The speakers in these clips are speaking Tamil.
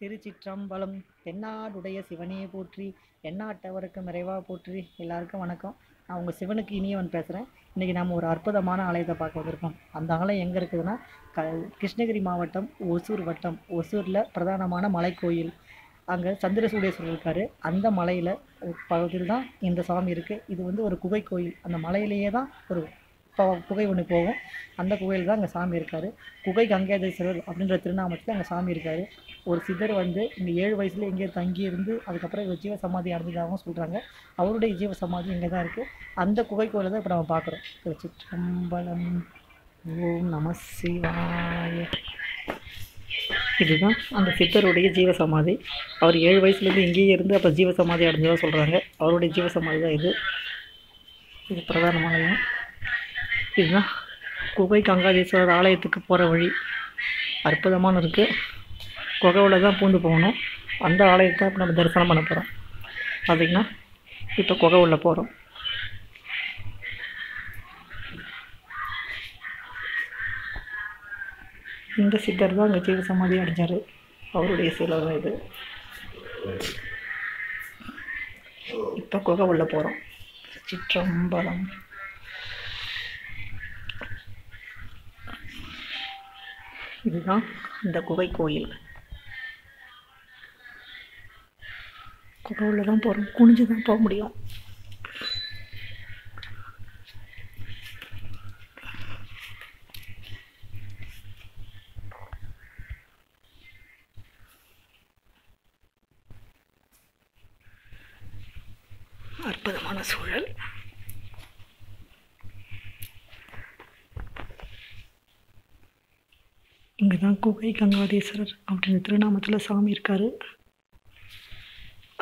திருச்சிற்றம்பலம் தென்னாடுடைய சிவனையே போற்றி எண்ணாட்டவருக்கு இறைவா போற்றி. எல்லாருக்கும் வணக்கம். நான் உங்கள் சிவனுக்கு இனியவன் பேசுகிறேன் இன்றைக்கி நம்ம ஒரு அற்புதமான ஆலயத்தை பார்க்க வந்திருக்கோம். அந்த ஆலயம் எங்கே இருக்குதுன்னா க கிருஷ்ணகிரி மாவட்டம் ஒசூர் வட்டம். ஒசூரில் பிரதானமான மலைக்கோயில். அங்கே சந்திரசூடேஸ்வரர் இருக்கார். அந்த மலையில் பகுதியில் தான் இந்த சாமி இருக்குது இது வந்து ஒரு குகை கோயில் அந்த மலையிலேயே தான் ஒரு குகை ஒன்று போகும் அந்த குகையில் தான் அங்கே சாமி இருக்கார். குகை கங்காதேஸ்வரர் அப்படின்ற திருநாமத்தில் அங்கே சாமி இருக்கார். ஒரு சித்தர் வந்து இங்கே ஏழு வயசில் எங்கேயோ தங்கி இருந்து அதுக்கப்புறம் இவர் ஜீவ சமாதி அடைஞ்சதாகவும் சொல்கிறாங்க அவருடைய ஜீவ சமாதி இங்கே தான் இருக்குது அந்த குகை கோயிலை தான் இப்போ நம்ம பார்க்குறோம் திருச்சிற்றம்பலம் ஓம் நம சிவாய. இதுதான் அந்த சித்தருடைய ஜீவ சமாதி. அவர் ஏழு வயசுலேருந்து இங்கேயே இருந்து அப்போ ஜீவ சமாதி அடைஞ்சதாக சொல்கிறாங்க அவருடைய ஜீவ சமாதி தான் இது. இது பிரதானமானது. இதுதான் குகை கங்காதீஸ்வரர் ஆலயத்துக்கு போகிற வழி அற்புதமான இருக்குது குகைவில் தான் பூந்து போகணும். அந்த ஆலயத்தை இப்போ நம்ம தரிசனம் பண்ண போகிறோம் பார்த்திங்கன்னா இப்போ குகை உள்ள போகிறோம் இந்த சித்தர் தான் அங்கே ஜீவ சமாதி அடைஞ்சார். அவருடைய சிலை தான் இது. இப்போ குகை உள்ள போகிறோம் சிற்றம்பலம். இதுதான் இந்த குகை கோயில். குகை தான் போகிறோம் குனிஞ்சு தான் போக முடியும். அற்புதமான சூழல். இங்கே தான் குகை கங்காதேஸ்வரர் அப்படின்ற திருநாமத்தில் சாமி இருக்கார்.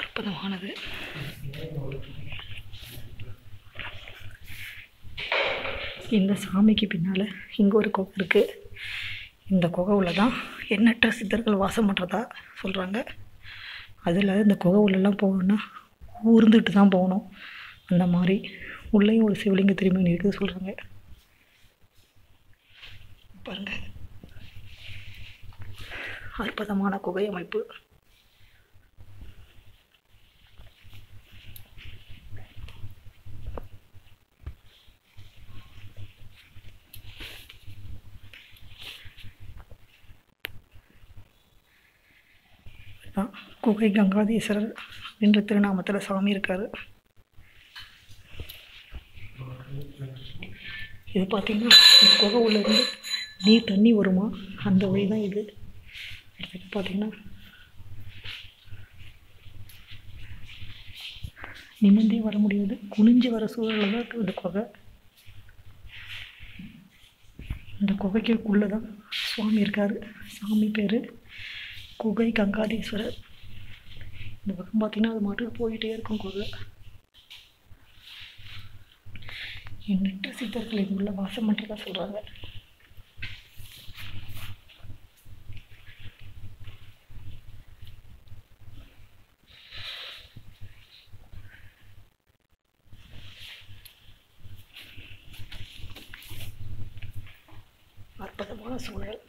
அற்புதமானது. இந்த சாமிக்கு பின்னால் இங்கே ஒரு குகை இருக்குது இந்த குகை உள்ள தான் எண்ணற்ற சித்தர்கள் வாசம் பண்ணுறதா சொல்கிறாங்க அதில் இந்த குகை உள்ளெல்லாம் போகணுன்னா ஊர்ந்துட்டு தான் போகணும். அந்த மாதிரி உள்ளேயும் ஒரு சிவலிங்க திரும்பி இருக்குது சொல்கிறாங்க பாருங்கள் அற்புதமான குகை அமைப்பு. குகை கங்காதீஸ்வரர் என்ற திருநாமத்தில் சாமி இருக்கார். இது பார்த்தீங்கன்னா குகை உள்ளேருந்து நீர் தண்ணி வருமா? அந்த வழி தான் இது. அடுத்தது பார்த்தீங்கன்னா நிமிந்தே வர முடியாது. குனிஞ்சு வர சூழலில் தான் இருக்குது இந்த குகை. இந்த குகைக்குள்ளே தான் சுவாமி இருக்கார். சாமி பேர் குகை கங்காதீஸ்வரர். இந்த பக்கம் பார்த்தீங்கன்னா அது மாட்டுக்கு போயிட்டே இருக்கும் குகை. எண்ணற்ற சித்தர்கள் இது உள்ள வாசம் பண்ணுறதா சொல்கிறாங்க அற்புதமான சூழல்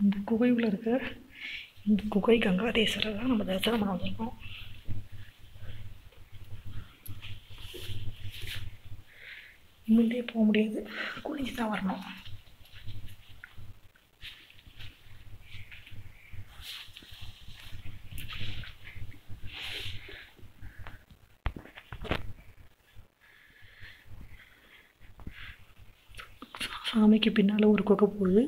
இந்த குகையில் இருக்க இந்த குகை கங்காதேஸ்வரர் தான் நம்ம தரிசனம் பண்ண வந்திருக்கோம். நிமிர்ந்தே போக முடியாது. குனிஞ்சு தான் வரணும். சாமிக்கு பின்னால் ஒரு குகை போகுது.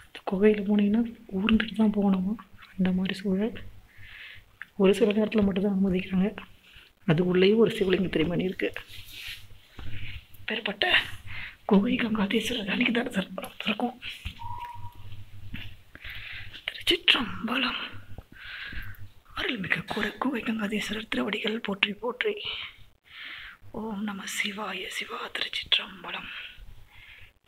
அந்த குகையில் போனீங்கன்னா ஊர்ந்துட்டு தான் போகணுமா. அந்த மாதிரி சூழல். ஒரு சில நேரத்தில் மட்டும்தான் அனுமதிக்கிறாங்க. அது உள்ளேயும் ஒரு சிவலிங்க திருமணி இருக்குது பேர்பட்ட குகை கங்காதீஸ்வரர் அன்னைக்கு தான் பண்ண இருக்கும் திருச்சிற்றம்பலம். அருள்மிகு குறை குகை கங்காதீஸ்வரர் திருவடிகள் போற்றி போற்றி. ஓம் நம சிவாய சிவா திருச்சிற்றம்பலம்.